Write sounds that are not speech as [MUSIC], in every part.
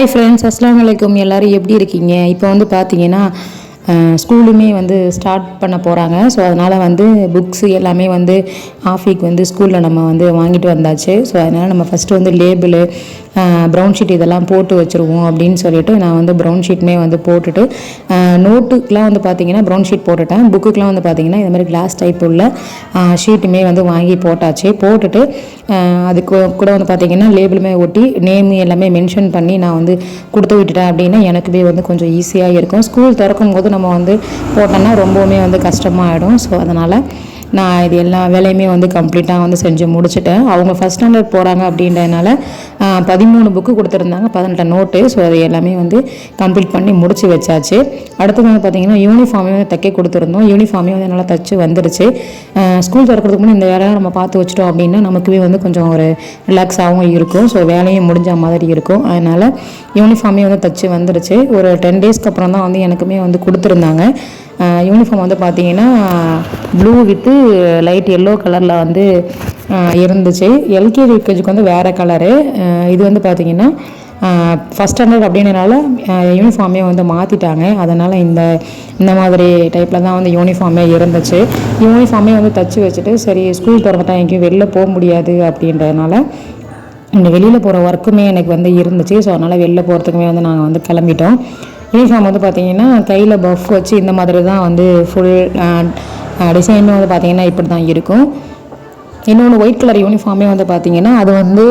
Hi friends அஸ்லாம் வலைக்கம் எல்லோரும் எப்படி இருக்கீங்க? இப்போ வந்து பார்த்தீங்கன்னா ஸ்கூலுமே வந்து ஸ்டார்ட் பண்ண போகிறாங்க ஸோ அதனால் வந்து புக்ஸு எல்லாமே வந்து ஆஃபிக் வந்து ஸ்கூலில் நம்ம வந்து வாங்கிட்டு வந்தாச்சு. ஸோ அதனால் நம்ம ஃபஸ்ட்டு வந்து லேபிளு ப்ரௌன் ஷீட் இதெல்லாம் போட்டு வச்சுருவோம் அப்படின்னு சொல்லிட்டு நான் வந்து ப்ரௌன் ஷீட்மே வந்து போட்டுட்டு நோட்டுக்கெலாம் வந்து பார்த்திங்கன்னா ப்ரௌன் ஷீட் போட்டுட்டேன். புக்குக்கெலாம் வந்து பார்த்திங்கன்னா இந்த மாதிரி கிளாஸ் டைப் உள்ள ஷீட்டுமே வந்து வாங்கி போட்டாச்சு. போட்டுட்டு அதுக்கு கூட வந்து பார்த்திங்கன்னா லேபிளுமே ஒட்டி நேம் எல்லாமே மென்ஷன் பண்ணி நான் வந்து கொடுத்து விட்டுட்டேன் அப்படின்னா எனக்குமே வந்து கொஞ்சம் ஈஸியாக இருக்கும். ஸ்கூல் திறக்கும் போது நம்ம வந்து போட்டோன்னா ரொம்பவுமே வந்து கஷ்டமாக ஆகிடும் ஸோ அதனால் நான் இது எல்லா வேலையுமே வந்து கம்ப்ளீட்டாக வந்து செஞ்சு முடிச்சுட்டேன். அவங்க ஃபஸ்ட் ஸ்டாண்டர்ட் போகிறாங்க அப்படின்றதுனால பதிமூணு புக்கு கொடுத்துருந்தாங்க பதினெட்டு நோட்டு ஸோ அது எல்லாமே வந்து கம்ப்ளீட் பண்ணி முடிச்சு வச்சாச்சு. அடுத்தது வந்து பார்த்திங்கன்னா யூனிஃபார்மே வந்து தைக்க கொடுத்துருந்தோம். யூனிஃபார்மே வந்து நல்லா தச்சு வந்துருச்சு. ஸ்கூல் திறக்கிறதுக்கு முன்னாடி இந்த வேலையை நம்ம பார்த்து வச்சிட்டோம் அப்படின்னா நமக்குமே வந்து கொஞ்சம் ஒரு ரிலாக்ஸாகவும் இருக்கும். ஸோ வேலையும் முடிஞ்ச மாதிரி இருக்கும். அதனால் யூனிஃபார்மே வந்து தச்சு வந்துருச்சு. ஒரு டென் டேஸ்க்கு அப்புறம் தான் வந்து எனக்குமே வந்து கொடுத்துருந்தாங்க. யூனிஃபார்ம் வந்து பார்த்தீங்கன்னா ப்ளூ வித்து லைட் எல்லோ கலரில் வந்து இருந்துச்சு. எல்கேஜி யூகேஜிக்கு வந்து வேறு கலரு இது வந்து பார்த்திங்கன்னா ஃபஸ்ட் ஸ்டாண்டர்ட் அப்படின்றனால யூனிஃபார்மே வந்து மாற்றிட்டாங்க அதனால் இந்த இந்த மாதிரி டைப்பில் தான் வந்து யூனிஃபார்மே இருந்துச்சு. யூனிஃபார்மே வந்து தச்சு வச்சுட்டு சரி ஸ்கூல் திறந்துட்டா எங்கேயும் வெளில போக முடியாது அப்படின்றதுனால இந்த வெளியில் போகிற ஒர்க்குமே எனக்கு வந்து இருந்துச்சு. ஸோ அதனால் வெளில போகிறதுக்குமே வந்து நாங்கள் வந்து கிளம்பிட்டோம். யூனிஃபார்ம் வந்து பார்த்திங்கன்னா கையில் பஃப் வச்சு இந்த மாதிரி தான் வந்து ஃபுல் டிசைனும் வந்து பார்த்திங்கன்னா இப்படி தான் இருக்கும். இன்னொன்று ஒயிட் கலர் யூனிஃபார்மே வந்து பார்த்திங்கன்னா அது வந்து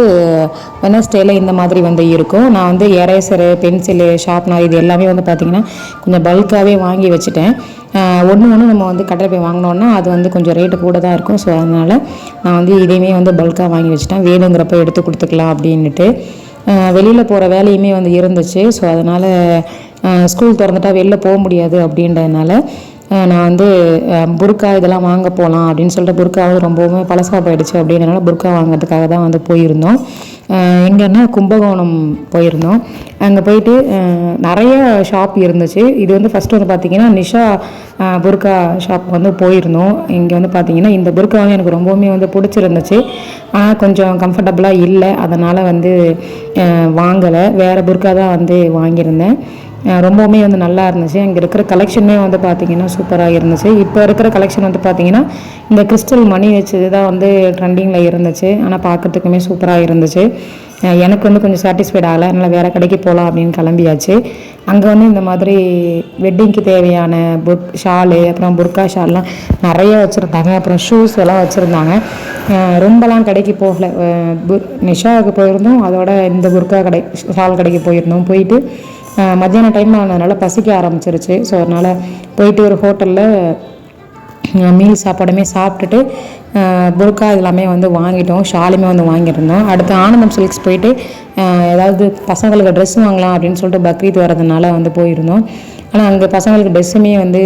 வெனஸ்டேல இந்த மாதிரி வந்து இருக்கும். நான் வந்து எரேசரு பென்சிலு ஷார்ப்னர் இது எல்லாமே வந்து பார்த்திங்கன்னா கொஞ்சம் பல்காகவே வாங்கி வச்சுட்டேன். ஒன்று ஒன்று நம்ம வந்து கடையில் போய் வாங்கினோன்னா அது வந்து கொஞ்சம் ரேட்டு கூட தான் இருக்கும். ஸோ அதனால் நான் வந்து இதையுமே வந்து பல்காக வாங்கி வச்சுட்டேன். வேணுங்கிறப்ப எடுத்து கொடுத்துக்கலாம் அப்படின்ட்டு வெளியில் போகிற வேலையுமே வந்து இருந்துச்சு. ஸோ அதனால் ஸ்கூல் திறந்துட்டா வெளில போக முடியாது அப்படின்றதுனால நான் வந்து புர்கா இதெல்லாம் வாங்க போகலாம் அப்படின்னு சொல்லிட்டு புர்கா வந்து ரொம்பவுமே பழசாக போயிடுச்சு அப்படின்றனால புர்கா வாங்கிறதுக்காக தான் வந்து போயிருந்தோம். எங்கன்னா கும்பகோணம் போயிருந்தோம். அங்கே போயிட்டு நிறைய ஷாப் இருந்துச்சு. இது வந்து ஃபஸ்ட்டு வந்து பார்த்திங்கன்னா நிஷா புர்கா ஷாப் வந்து போயிருந்தோம். இங்கே வந்து பார்த்திங்கன்னா இந்த புர்கா வந்து எனக்கு ரொம்பவுமே வந்து பிடிச்சிருந்துச்சு. ஆனால் கொஞ்சம் கம்ஃபர்டபுளாக இல்லை. அதனால் வந்து வாங்கலை. வேறு புர்கா தான் வந்து வாங்கியிருந்தேன். ரொம்பவுமே வந்து நல்லா இருந்துச்சு. அங்கே இருக்கிற கலெக்ஷனுமே வந்து பார்த்திங்கன்னா சூப்பராக இருந்துச்சு. இப்போ இருக்கிற கலெக்ஷன் வந்து பார்த்திங்கன்னா இந்த கிறிஸ்டல் மணி வச்சது தான் வந்து ட்ரெண்டிங்கில் இருந்துச்சு. ஆனால் பார்க்குறதுக்குமே சூப்பராக இருந்துச்சு. எனக்கு வந்து கொஞ்சம் சாட்டிஸ்ஃபைட் ஆகலை. அதனால் வேறு கடைக்கு போகலாம் அப்படின்னு கிளம்பியாச்சு. அங்கே வந்து இந்த மாதிரி வெட்டிங்க்கு தேவையான புக் ஷாலு அப்புறம் புர்கா ஷால்லாம் நிறைய வச்சுருந்தாங்க. அப்புறம் ஷூஸ் எல்லாம் வச்சுருந்தாங்க. ரொம்பலாம் கடைக்கு போகல. நிஷாவுக்கு போயிருந்தோம். அதோட இந்த புர்கா கடை ஷால் கடைக்கு போயிருந்தோம். போயிட்டு மத்தியான டைம் ஆனதுனால பசிக்க ஆரம்பிச்சிருச்சு. ஸோ அதனால் போயிட்டு ஒரு ஹோட்டலில் மீல் சாப்பாடுமே சாப்பிட்டுட்டு புர்கா எல்லாமே வந்து வாங்கிட்டோம். ஷாலுமே வந்து வாங்கியிருந்தோம். அடுத்து ஆனந்தம் சில்க்ஸ் போயிட்டு ஏதாவது பசங்களுக்கு ட்ரெஸ் வாங்கலாம் அப்படின்னு சொல்லிட்டு பக்ரீத் வரதுனால வந்து போயிருந்தோம். ஆனால் அங்கே பசங்களுக்கு ட்ரெஸ்ஸுமே வந்து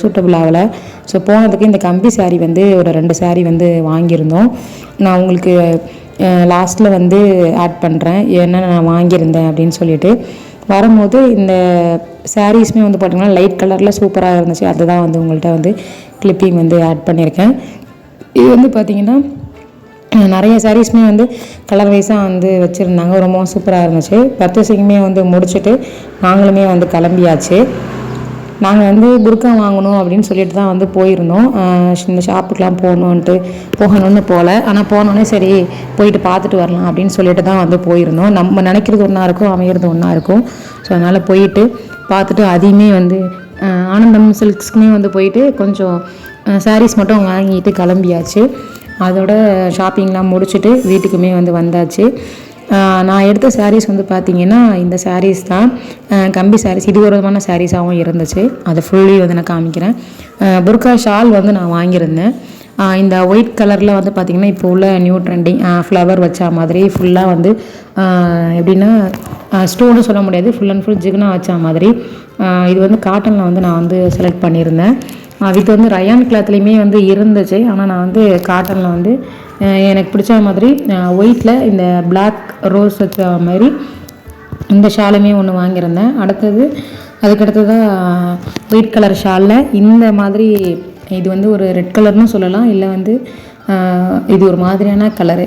சூட்டபிள் ஆகலை. ஸோ போனதுக்கு இந்த கம்பி சாரீ வந்து ஒரு ரெண்டு சாரீ வந்து வாங்கியிருந்தோம். நான் உங்களுக்கு லாஸ்ட்டில் வந்து ஆட் பண்ணுறேன் என்ன நான் வாங்கியிருந்தேன் அப்படின்னு சொல்லிட்டு வரும்போது இந்த சாரீஸுமே வந்து பார்த்திங்கன்னா லைட் கலரில் சூப்பராக இருந்துச்சு. அதுதான் வந்து உங்கள்கிட்ட வந்து கிளிப்பிங் வந்து ஆட் பண்ணியிருக்கேன் இது வந்து பார்த்திங்கன்னா நிறைய சாரீஸ்மே வந்து கலர் வைஸாக வந்து வச்சுருந்தாங்க. ரொம்பவும் சூப்பராக இருந்துச்சு. பர்ச்சேசிங்குமே வந்து முடிச்சுட்டு நாங்களுமே வந்து கிளம்பியாச்சு. நாங்கள் வந்து புர்கா வாங்கணும் அப்படின்னு சொல்லிட்டு தான் வந்து போயிருந்தோம். இந்த ஷாப்புக்கெலாம் போகணுன்ட்டு போகணும்னு போகல. ஆனால் போனோடனே சரி போயிட்டு பார்த்துட்டு வரலாம் அப்படின்னு சொல்லிட்டு தான் வந்து போயிருந்தோம். நம்ம நினைக்கிறது ஒன்றா இருக்கும் அமைகிறது ஒன்றா இருக்கும். ஸோ அதனால் போயிட்டு பார்த்துட்டு அதையுமே வந்து ஆனந்தம் சில்க்ஸ்க்குமே வந்து போயிட்டு கொஞ்சம் சாரீஸ் மட்டும் வாங்கிட்டு கிளம்பியாச்சு. அதோட ஷாப்பிங்லாம் முடிச்சுட்டு வீட்டுக்குமே வந்து வந்தாச்சு. நான் எடுத்த சாரீஸ் வந்து பார்த்திங்கன்னா இந்த சாரீஸ் தான். கம்பி சாரீஸ் இது ஒரு விதமான சாரீஸாகவும் இருந்துச்சு. அதை ஃபுல்லி வந்து நான் காமிக்கிறேன். புர்கா ஷால் வந்து நான் வாங்கியிருந்தேன். இந்த ஒயிட் கலரில் வந்து பார்த்திங்கன்னா இப்போ உள்ள நியூ ட்ரெண்டிங் ஃப்ளவர் வச்ச மாதிரி ஃபுல்லாக வந்து எப்படின்னா ஸ்டோன்னு சொல்ல முடியாது. ஃபுல் அண்ட் ஃபுல் ஜிகுனா வச்ச மாதிரி. இது வந்து காட்டனில் வந்து நான் வந்து செலக்ட் பண்ணியிருந்தேன். இது வந்து ரயான் கிளாத்லேயுமே வந்து இருந்துச்சு. ஆனால் நான் வந்து காட்டனில் வந்து எனக்கு பிடிச்ச மாதிரி ஒயிட்டில் இந்த பிளாக் ரோஸ் வச்ச மாதிரி இந்த ஷாலுமே ஒன்று வாங்கியிருந்தேன். அடுத்தது அதுக்கடுத்ததாக ஒயிட் கலர் ஷாலில் இந்த மாதிரி இது வந்து ஒரு ரெட் கலர்னு சொல்லலாம். இல்லை வந்து இது ஒரு மாதிரியான கலரு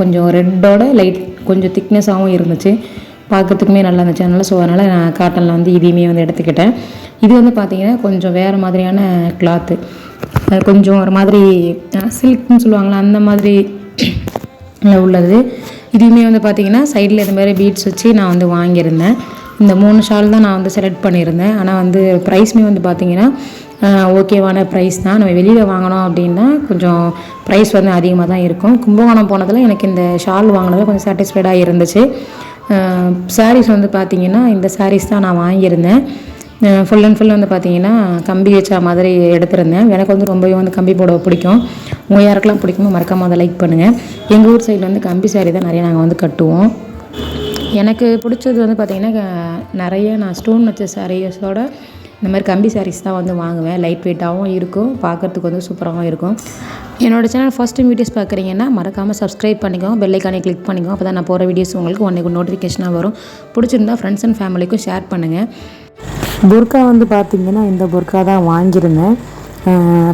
கொஞ்சம் ரெட்டோட லைட் கொஞ்சம் திக்னஸாகவும் இருந்துச்சு. பார்க்கறதுக்குமே நல்லா இருந்துச்சு. அதனால் ஸோ அதனால் நான் காட்டனில் வந்து இதையுமே வந்து எடுத்துக்கிட்டேன். இது வந்து பார்த்தீங்கன்னா கொஞ்சம் வேறு மாதிரியான கிளாத்து கொஞ்சம் ஒரு மாதிரி சில்க்னு சொல்லுவாங்களா அந்த மாதிரி [CLEARS THROAT] உள்ளது. இதுவுமே வந்து பார்த்தீங்கன்னா சைடில் இந்த மாதிரி பீட்ஸ் வச்சு நான் வந்து வாங்கியிருந்தேன். இந்த மூணு ஷால் தான் நான் வந்து செலக்ட் பண்ணியிருந்தேன். ஆனால் வந்து ப்ரைஸ்மே வந்து பார்த்தீங்கன்னா ஓகேவான ப்ரைஸ் தான். நம்ம வெளியில் வாங்கினோம் அப்படின்னா கொஞ்சம் ப்ரைஸ் வந்து அதிகமாக தான் இருக்கும். கும்பகோணம் போனதில் எனக்கு இந்த ஷால் வாங்கினதில் கொஞ்சம் சாட்டிஸ்ஃபைடாக இருந்துச்சு. சாரீஸ் வந்து பார்த்திங்கன்னா இந்த சாரீஸ் தான் நான் வாங்கியிருந்தேன். ஃபுல் அண்ட் ஃபுல் வந்து பார்த்தீங்கன்னா கம்பி வச்சா மாதிரி எடுத்திருந்தேன். எனக்கு வந்து ரொம்பவே வந்து கம்பி போட பிடிக்கும். உங்கள் யாருக்கெல்லாம் பிடிக்குமோ மறக்காமல் அதை லைக் பண்ணுங்கள் எங்கள் ஊர் சைடில் வந்து கம்பி சாரி தான் நிறைய நாங்கள் வந்து கட்டுவோம். எனக்கு பிடிச்சது வந்து பார்த்திங்கன்னா நிறைய நான் ஸ்டோன் வச்ச சாரீஸோட இந்த மாதிரி கம்பி சாரீஸ் தான் வந்து வாங்குவேன். லைட் வெயிட்டாகவும் இருக்கும். பார்க்குறதுக்கு வந்து சூப்பராகவும் இருக்கும். என்னோடய சேனல் ஃபஸ்ட் டைம் வீடியோஸ் பார்க்குறீங்கன்னா மறக்காமல் சப்ஸ்கிரைப் பண்ணிக்கோங்க. பெல்லைக்கானே கிளிக் பண்ணிக்கோங்க. அப்போ தான் நான் போகிற வீடியோஸ் உங்களுக்கு ஒன்றைக்கு நோட்டிஃபிகேஷனாக வரும். பிடிச்சிருந்தா ஃப்ரெண்ட்ஸ் அண்ட் ஃபேமிலிக்கும் ஷேர் பண்ணுங்கள் புர்கா வந்து பார்த்திங்கன்னா இந்த புர்கா தான் வாங்கியிருந்தேன்.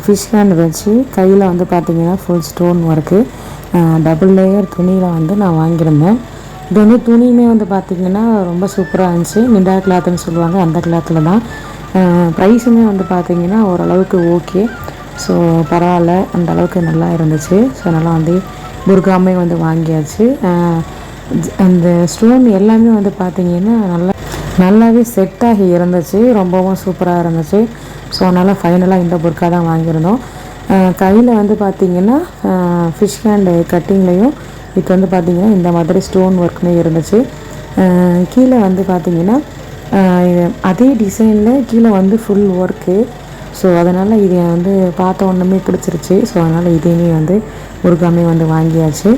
ஃபிஷ் ஹேண்ட் வச்சு கையில் வந்து பார்த்திங்கன்னா full stone work double layer துணியில் வந்து நான் வாங்கியிருந்தேன். இது வந்து துணியுமே வந்து பார்த்திங்கன்னா ரொம்ப சூப்பராக இருந்துச்சு. மிண்டா கிளாத்துன்னு சொல்லுவாங்க. அந்த கிளாத்தில் தான். ப்ரைஸுமே வந்து பார்த்திங்கன்னா ஓரளவுக்கு ஓகே ஸோ பரவாயில்ல. அந்த அளவுக்கு நல்லா இருந்துச்சு. ஸோ நல்லா வந்து புர்காமே வந்து வாங்கியாச்சு. அந்த ஸ்டோன் எல்லாமே வந்து பார்த்திங்கன்னா நல்லா நல்லாவே செட் ஆகி இருந்துச்சு. ரொம்பவும் சூப்பராக இருந்துச்சு. ஸோ அதனால் ஃபைனலாக இந்த புர்கா தான் வாங்கியிருந்தோம். கையில் வந்து பார்த்திங்கன்னா ஃபிஷ் ஹேண்டு கட்டிங்லேயும் இப்போ வந்து பார்த்திங்கன்னா இந்த மாதிரி ஸ்டோன் ஒர்க்குமே இருந்துச்சு. கீழே வந்து பார்த்திங்கன்னா அதே டிசைனில் கீழே வந்து ஃபுல் ஒர்க்கு ஸோ அதனால் இதை வந்து பார்த்த ஒன்றுமே பிடிச்சிருச்சு. ஸோ அதனால் இதையுமே வந்து முருகாமே வந்து வாங்கியாச்சு.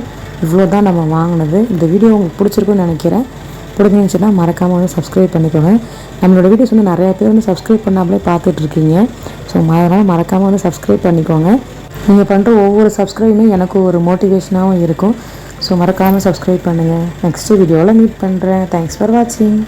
இவ்வளோ தான் நம்ம வாங்கினது. இந்த வீடியோ உங்களுக்கு பிடிச்சிருக்குன்னு நினைக்கிறேன். பிடிச்சிருந்துச்சுன்னா மறக்காமல் வந்து சப்ஸ்கிரைப் பண்ணிக்கோங்க. நம்மளோட வீடியோஸ் வந்து நிறையா பேர் வந்து சப்ஸ்கிரைப் பண்ணாமலே பார்த்துட்ருக்கீங்க ஸோ அதனால் மறக்காமல் வந்து சப்ஸ்கிரைப் பண்ணிக்கோங்க. நீங்கள் பண்ணுற ஒவ்வொரு சப்ஸ்கிரைபுமே எனக்கு ஒரு மோட்டிவேஷனாகவும் இருக்கும். ஸோ மறக்காமல் சப்ஸ்கிரைப் பண்ணுங்கள் நெக்ஸ்ட்டு வீடியோவில் மீட் பண்ணுறேன் தேங்க்ஸ் ஃபார் வாட்சிங்